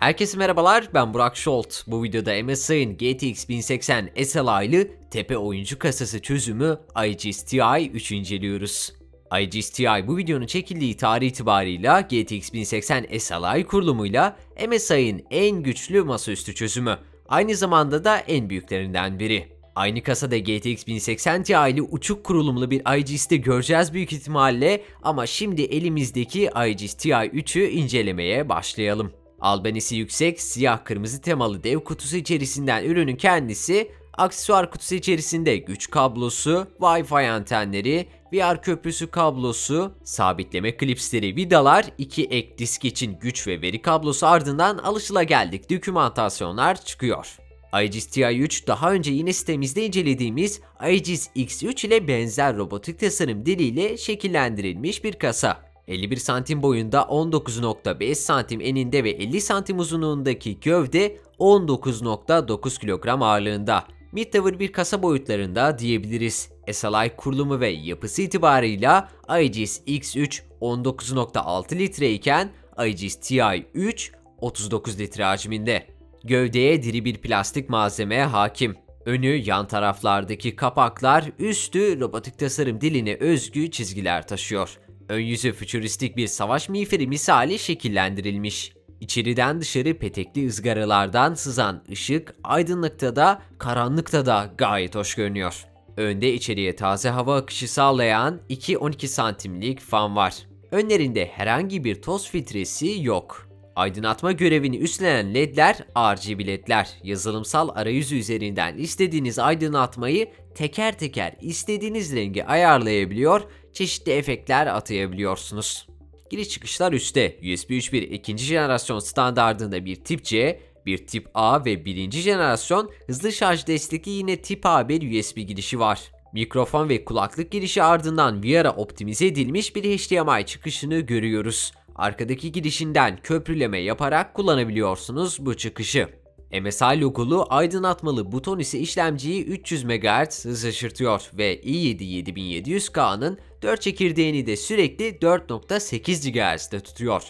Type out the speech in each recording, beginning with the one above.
Herkese merhabalar ben Burak Şolt. Bu videoda MSI'ın GTX 1080 SLI'lı tepe oyuncu kasası çözümü IGS TI 3 inceliyoruz. IGS TI bu videonun çekildiği tarih itibarıyla GTX 1080 SLI kurulumuyla MSI'ın en güçlü masaüstü çözümü. Aynı zamanda da en büyüklerinden biri. Aynı kasada GTX 1080 Ti'li uçuk kurulumlu bir IGS'te göreceğiz büyük ihtimalle ama şimdi elimizdeki IGS Ti 3'ü incelemeye başlayalım. Albenisi yüksek, siyah kırmızı temalı dev kutusu içerisinden ürünün kendisi, aksesuar kutusu içerisinde güç kablosu, Wi-Fi antenleri, VR köprüsü kablosu, sabitleme klipsleri, vidalar, iki ek disk için güç ve veri kablosu ardından alışılageldik dokümantasyonlar çıkıyor. IGS TI3 daha önce yine sitemizde incelediğimiz IGS X3 ile benzer robotik tasarım diliyle şekillendirilmiş bir kasa. 51 santim boyunda 19.5 santim eninde ve 50 santim uzunluğundaki gövde 19.9 kilogram ağırlığında. Mid tower bir kasa boyutlarında diyebiliriz. SLI kurulumu ve yapısı itibarıyla IGS X3 19.6 litre iken IGS TI3 39 litre hacminde. Gövdeye diri bir plastik malzeme hakim. Önü, yan taraflardaki kapaklar, üstü robotik tasarım diline özgü çizgiler taşıyor. Ön yüzü fütüristik bir savaş miğferi misali şekillendirilmiş. İçeriden dışarı petekli ızgaralardan sızan ışık aydınlıkta da karanlıkta da gayet hoş görünüyor. Önde içeriye taze hava akışı sağlayan 2-12 santimlik fan var. Önlerinde herhangi bir toz filtresi yok. Aydınlatma görevini üstlenen ledler RGB ledler. Yazılımsal arayüzü üzerinden istediğiniz aydınlatmayı teker teker istediğiniz rengi ayarlayabiliyor, çeşitli efektler atayabiliyorsunuz. Giriş çıkışlar üstte. USB 3.1 ikinci jenerasyon standardında bir tip C, bir tip A ve birinci jenerasyon hızlı şarj destekli yine tip A bir USB girişi var. Mikrofon ve kulaklık girişi ardından VR'a optimize edilmiş bir HDMI çıkışını görüyoruz. Arkadaki girişinden köprüleme yaparak kullanabiliyorsunuz bu çıkışı. MSI logolu aydınlatmalı buton ise işlemciyi 300 MHz hızlaşırtıyor ve i7 7700K'nın 4 çekirdeğini de sürekli 4.8 GHz'de tutuyor.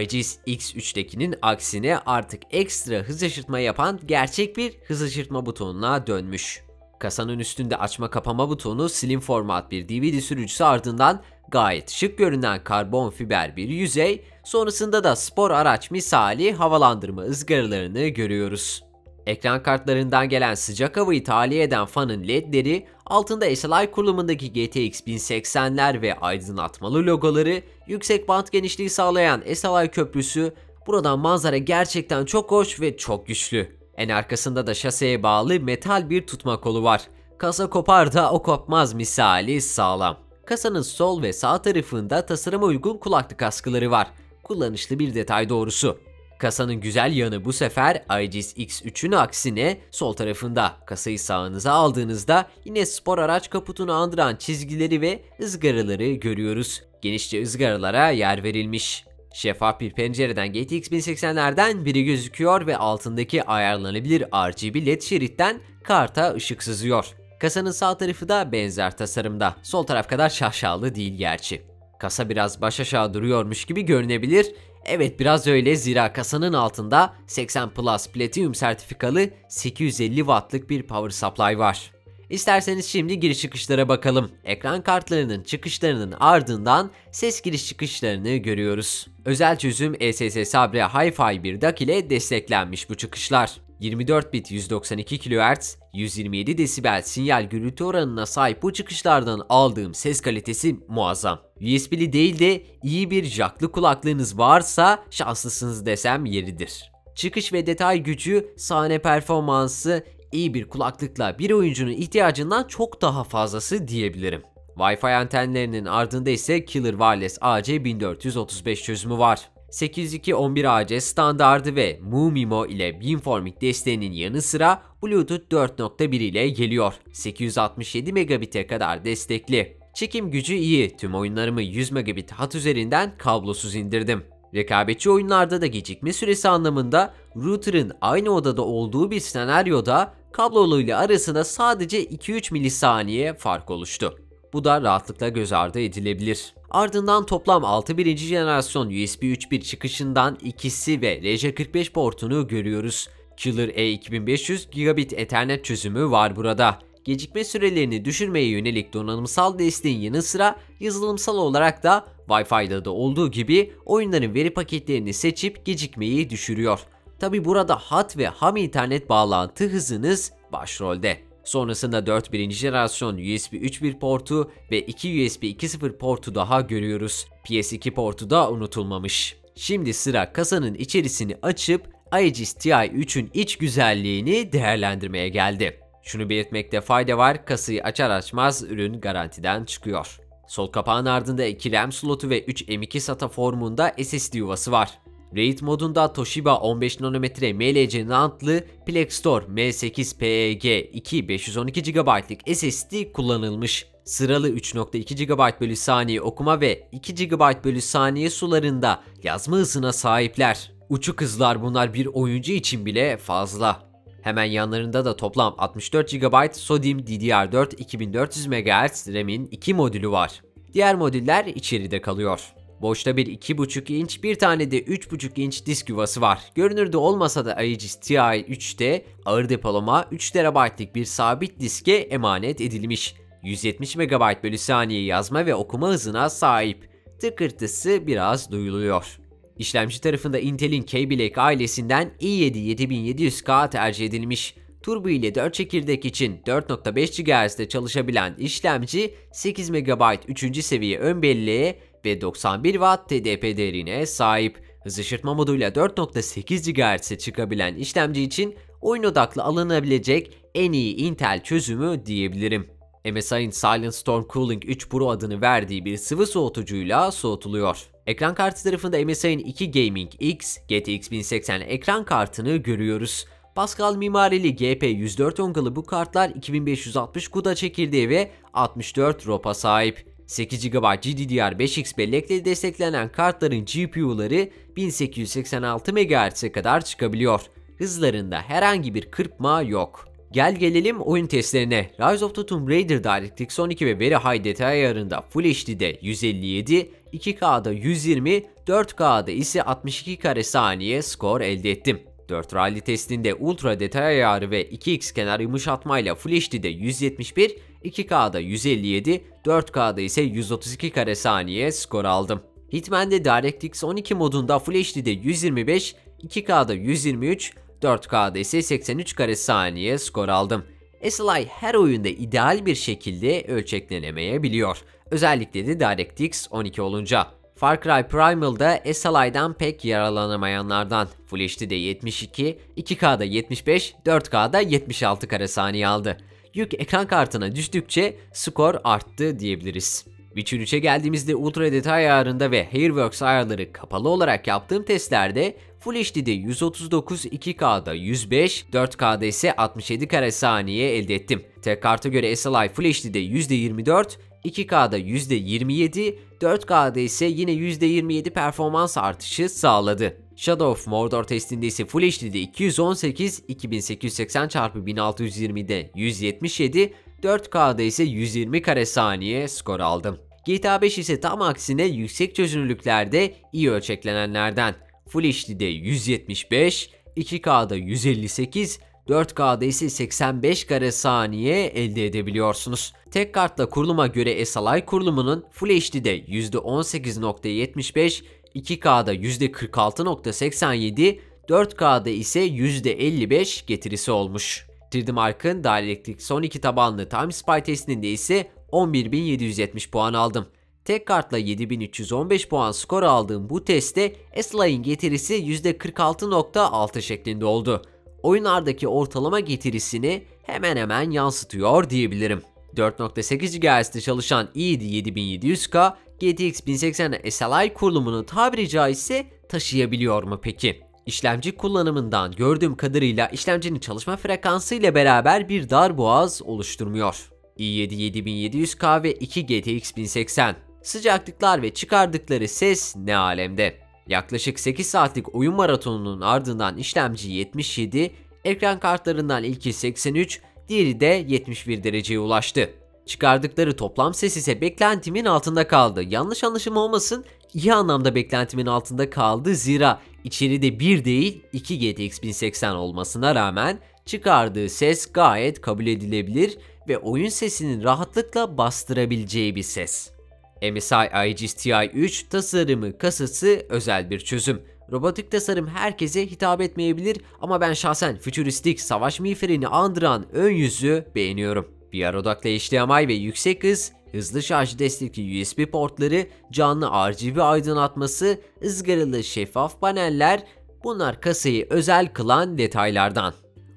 IGS X3'tekinin aksine artık ekstra hız şaşırtma yapan gerçek bir hız şaşırtma butonuna dönmüş. Kasanın üstünde açma kapama butonu slim format bir DVD sürücüsü ardından gayet şık görünen karbon fiber bir yüzey, sonrasında da spor araç misali havalandırma ızgaralarını görüyoruz. Ekran kartlarından gelen sıcak havayı tahliye eden fanın ledleri, altında SLI kurulumundaki GTX 1080'ler ve aydınlatmalı logoları, yüksek bant genişliği sağlayan SLI köprüsü, buradan manzara gerçekten çok hoş ve çok güçlü. En arkasında da şaseye bağlı metal bir tutma kolu var. Kasa kopar da o kopmaz misali sağlam. Kasanın sol ve sağ tarafında tasarıma uygun kulaklık askıları var. Kullanışlı bir detay doğrusu. Kasanın güzel yanı bu sefer IGS X3'ün aksine sol tarafında. Kasayı sağınıza aldığınızda yine spor araç kaputunu andıran çizgileri ve ızgaraları görüyoruz. Genişçe ızgaralara yer verilmiş. Şeffaf bir pencereden GTX 1080'lerden biri gözüküyor ve altındaki ayarlanabilir RGB LED şeritten karta ışık sızıyor. Kasanın sağ tarafı da benzer tasarımda. Sol taraf kadar şaşalı değil gerçi. Kasa biraz baş aşağı duruyormuş gibi görünebilir. Evet biraz öyle zira kasanın altında 80 Plus Platinum sertifikalı 850 Watt'lık bir power supply var. İsterseniz şimdi giriş çıkışlara bakalım. Ekran kartlarının çıkışlarının ardından ses giriş çıkışlarını görüyoruz. Özel çözüm ESS Sabre Hi-Fi 1 DAC ile desteklenmiş bu çıkışlar. 24 bit 192 kHz, 127 desibel sinyal gürültü oranına sahip bu çıkışlardan aldığım ses kalitesi muazzam. USB'li değil de iyi bir jacklı kulaklığınız varsa şanslısınız desem yeridir. Çıkış ve detay gücü, sahne performansı, iyi bir kulaklıkla bir oyuncunun ihtiyacından çok daha fazlası diyebilirim. Wi-Fi antenlerinin ardında ise Killer Wireless AC1435 çözümü var. 802.11ac standardı ve MuMimo ile Beamforming desteğinin yanı sıra Bluetooth 4.1 ile geliyor. 867 megabit'e kadar destekli. Çekim gücü iyi. Tüm oyunlarımı 100 megabit hat üzerinden kablosuz indirdim. Rekabetçi oyunlarda da gecikme süresi anlamında router'ın aynı odada olduğu bir senaryoda kabloluyla arasında sadece 2-3 milisaniye fark oluştu. Bu da rahatlıkla göz ardı edilebilir. Ardından toplam 6 birinci jenerasyon USB 3.1 çıkışından ikisi ve RJ45 portunu görüyoruz. Killer E2500 gigabit Ethernet çözümü var burada. Gecikme sürelerini düşürmeye yönelik donanımsal desteğin yanı sıra yazılımsal olarak da Wi-Fi'da da olduğu gibi oyunların veri paketlerini seçip gecikmeyi düşürüyor. Tabi burada hat ve ham internet bağlantı hızınız başrolde. Sonrasında 4 birinci jenerasyon USB 3.1 portu ve 2 USB 2.0 portu daha görüyoruz. PS2 portu da unutulmamış. Şimdi sıra kasanın içerisini açıp Aegis Ti3'ün iç güzelliğini değerlendirmeye geldi. Şunu belirtmekte fayda var, kasayı açar açmaz ürün garantiden çıkıyor. Sol kapağın ardında 2 RAM slotu ve 3 M2 SATA formunda SSD yuvası var. RAID modunda Toshiba 15 nanometre MLC Nantlı Plextor M8 PEG 2 512 GB'lık SSD kullanılmış. Sıralı 3.2 GB bölü saniye okuma ve 2 GB bölü saniye sularında yazma hızına sahipler. Uçuk hızlar bunlar bir oyuncu için bile fazla. Hemen yanlarında da toplam 64 GB SODIMM DDR4 2400 MHz RAM'in 2 modülü var. Diğer modüller içeride kalıyor. Boşta bir 2.5 inç, bir tane de 3.5 inç disk yuvası var. Görünürde olmasa da Aegis Ti 3'te ağır depolama 3 TB'lik bir sabit diske emanet edilmiş. 170 MB bölü saniye yazma ve okuma hızına sahip. Tıkırtısı biraz duyuluyor. İşlemci tarafında Intel'in Kaby ailesinden i7 7700K tercih edilmiş. Turbo ile 4 çekirdek için 4.5 GHz'de çalışabilen işlemci 8 MB 3. seviye ön belleğe ve 91 Watt TDP değerine sahip. Hız ışırtma moduyla 4.8 GHz'e çıkabilen işlemci için oyun odaklı alınabilecek en iyi Intel çözümü diyebilirim. MSI'ın Silent Storm Cooling 3 Pro adını verdiği bir sıvı soğutucuyla soğutuluyor. Ekran kartı tarafında MSI'ın 2 Gaming X GTX 1080 ekran kartını görüyoruz. Pascal mimarili GP104 ongalı bu kartlar 2560 CUDA çekirdeği ve 64 ROP'a sahip. 8 GB GDDR5X bellekle desteklenen kartların GPU'ları 1886 MHz'e kadar çıkabiliyor. Hızlarında herhangi bir kırpma yok. Gel gelelim oyun testlerine. Rise of the Tomb Raider DirectX 12 ve Very High detay ayarında Full HD'de 157, 2K'da 120, 4K'da ise 62 kare saniye skor elde ettim. 4 rally testinde ultra detay ayarı ve 2x kenar yumuşatmayla Full HD'de 171, 2K'da 157, 4K'da ise 132 kare saniye skor aldım. Hitman'de DirectX 12 modunda Full HD'de 125, 2K'da 123, 4K'da ise 83 kare saniye skor aldım. SLI her oyunda ideal bir şekilde ölçeklenemeyebiliyor. Özellikle de DirectX 12 olunca. Far Cry Primal'da SLI'dan pek yaralanamayanlardan. Full HD'de 72, 2K'da 75, 4K'da 76 kare saniye aldı. Yük ekran kartına düştükçe skor arttı diyebiliriz. Witcher 3'e geldiğimizde ultra detay ayarında ve Hairworks ayarları kapalı olarak yaptığım testlerde Full HD'de 139, 2K'da 105, 4K'da ise 67 kare saniye elde ettim. Tek karta göre SLI Full HD'de %24, 2K'da %27, 4K'da ise yine %27 performans artışı sağladı. Shadow of Mordor testinde ise Full HD'de 218, 2880x1620'de 177, 4K'da ise 120 kare saniye skor aldım. GTA 5 ise tam aksine yüksek çözünürlüklerde iyi ölçeklenenlerden. Full HD'de 175, 2K'da 158, 4K'da ise 85 kare saniye elde edebiliyorsunuz. Tek kartla kuruluma göre SLI kurulumunun Full HD'de %18.75, 2K'da %46.87, 4K'da ise %55 getirisi olmuş. 3D Mark'ın DirectX 12 tabanlı Time Spy testinde ise 11.770 puan aldım. Tek kartla 7315 puan skor aldığım bu testte S-Line getirisi %46.6 şeklinde oldu. Oyunlardaki ortalama getirisini hemen hemen yansıtıyor diyebilirim. 4.8 GHz'de çalışan i7 7700K GTX 1080 SLI kurulumunu tabiri caizse taşıyabiliyor mu peki? İşlemci kullanımından gördüğüm kadarıyla işlemcinin çalışma frekansı ile beraber bir dar boğaz oluşturmuyor. i7 7700K ve 2 GTX 1080 Sıcaklıklar ve çıkardıkları ses ne alemde. Yaklaşık 8 saatlik oyun maratonunun ardından işlemci 77, ekran kartlarından ilki 83, diğeri de 71 dereceye ulaştı. Çıkardıkları toplam ses ise beklentimin altında kaldı. Yanlış anlaşılma olmasın, iyi anlamda beklentimin altında kaldı zira içeride bir değil 2 GTX 1080 olmasına rağmen çıkardığı ses gayet kabul edilebilir ve oyun sesinin rahatlıkla bastırabileceği bir ses. MSI IGS Ti 3 tasarımı kasası özel bir çözüm. Robotik tasarım herkese hitap etmeyebilir ama ben şahsen fütüristik savaş miğferini andıran ön yüzü beğeniyorum. VR odaklı HDMI ve yüksek hız, hızlı şarj destekli USB portları, canlı RGB aydınlatması, ızgaralı şeffaf paneller bunlar kasayı özel kılan detaylardan.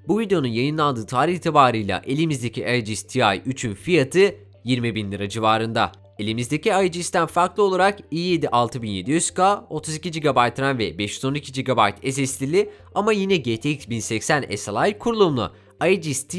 Bu videonun yayınlandığı tarih itibarıyla elimizdeki LG Ti 3'ün fiyatı 20 bin lira civarında. Elimizdeki IGS'ten farklı olarak i7 6700K, 32 GB RAM ve 512 GB SSD'li ama yine GTX 1080 SLI kurulumlu IGS Ti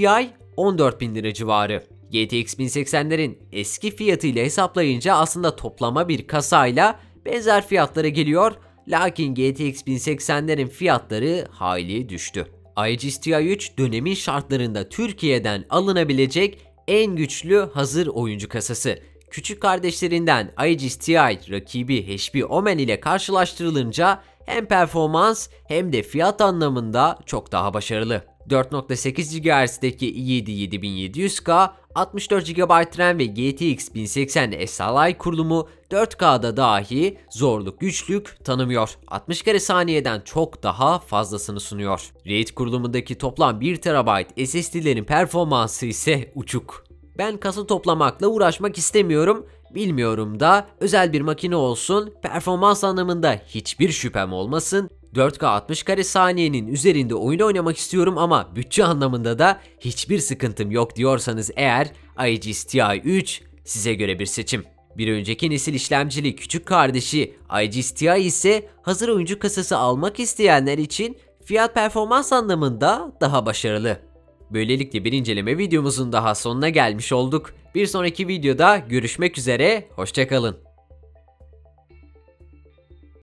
14.000 lira civarı. GTX 1080'lerin eski fiyatıyla hesaplayınca aslında toplama bir kasayla benzer fiyatlara geliyor. Lakin GTX 1080'lerin fiyatları hayli düştü. IGS Ti 3 dönemin şartlarında Türkiye'den alınabilecek en güçlü hazır oyuncu kasası. Küçük kardeşlerinden IGS Ti rakibi HP Omen ile karşılaştırılınca hem performans hem de fiyat anlamında çok daha başarılı. 4.8 GHz'deki i7 7700K, 64 GB RAM ve GTX 1080 SLI kurulumu 4K'da dahi zorluk güçlük tanımıyor. 60 kare saniyeden çok daha fazlasını sunuyor. RAID kurulumundaki toplam 1 TB SSD'lerin performansı ise uçuk. Ben kasa toplamakla uğraşmak istemiyorum. Bilmiyorum da özel bir makine olsun, performans anlamında hiçbir şüphem olmasın. 4K 60 kare saniyenin üzerinde oyun oynamak istiyorum ama bütçe anlamında da hiçbir sıkıntım yok diyorsanız eğer IGS Ti 3 size göre bir seçim. Bir önceki nesil işlemcili küçük kardeşi IGS Ti ise hazır oyuncu kasası almak isteyenler için fiyat performans anlamında daha başarılı. Böylelikle bir inceleme videomuzun daha sonuna gelmiş olduk. Bir sonraki videoda görüşmek üzere, hoşçakalın.